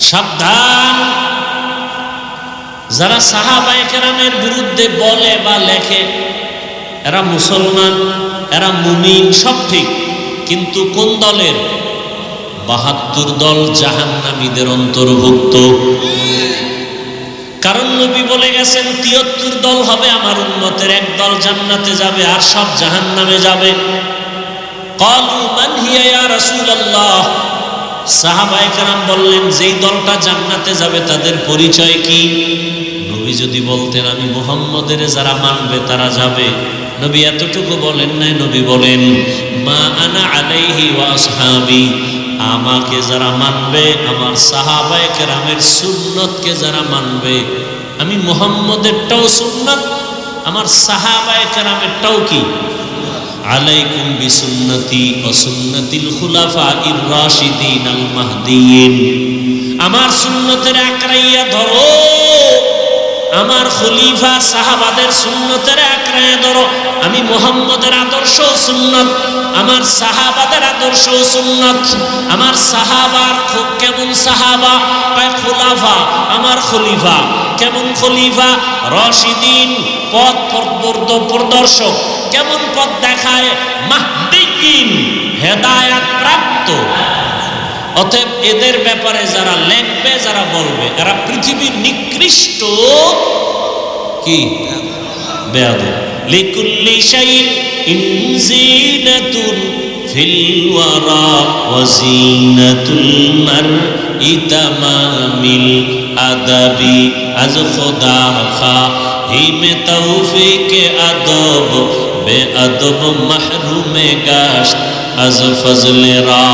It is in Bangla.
সাবধান। যারা সাহাবায়ে বিরুদ্ধে বলে বা লেখে, এরা মুসলমান, এরা মুমিন, সব ঠিক। কিন্তু কোন দলের? বাহাত্তর দল জাহান্নামীদের অন্তর্ভুক্ত। কারণ নবী বলে গেছেন, তিয়াত্তর দল হবে আমার উন্নতের এক দল জান্নাতে যাবে আর সব জাহান্নামে যাবে। কলু মান হিয়া রাসূলুল্লাহ? সাহাবায়ে কেরাম বললেন, যেই দলটা জান্নাতে যাবে, তাদের পরিচয় কি? নবী যদি বলতেন, আমি মুহাম্মদের যারা মানবে, তারা যাবে। নবী এতটুকু বলেন নাই, নবী বলেন, মা আনা আলাইহি ওয়া আসহাবি, আমাকে যারা মানবে, আমার সাহাবায়ে কেরামের সুন্নতকে যারা মানবে, আমি মোহাম্মদেরটাও সুন্নত, আমার সাহাবায়ে কেরামেরটাও কি? আলাইকুম বিসুন্নতি ও সুন্নতিল খুলাফা ইর রাশিদিন আল মাহদিয়িন। আমার সুন্নতের আকরাইয়া ধরো। আমার খলিফা সাহাবাদের সুন্নতের আকরাইয়া ধরো। আমি মোহাম্মদের আদর্শ সুন্নত, আমার সাহাবাদের আদর্শ সুন্নত। আমার সাহাবার খুব কেমন সাহাবা? কয়, খোলাফা, আমার খলিফা। কেমন খলিফা? রশিদিন পথ প্রদর্শক। কেমন পথ দেখায় মাহদিন হেদায়াত প্রাপ্ত। অতএব এদের ব্যাপারে যারা লেখবে যারা বলবে এরা পৃথিবীর নিকৃষ্ট, কি? বেয়াদ লিকুল্লি শাইইন ইনজিনাতুন ফিল ওয়ারা ওয়াজিনাতুল মারই তামামিল আদাবি। আজ খোদা খা, হিমে তৌফিকে আদব। বে আদব মাহরুমে গাশ আজ ফজলে রা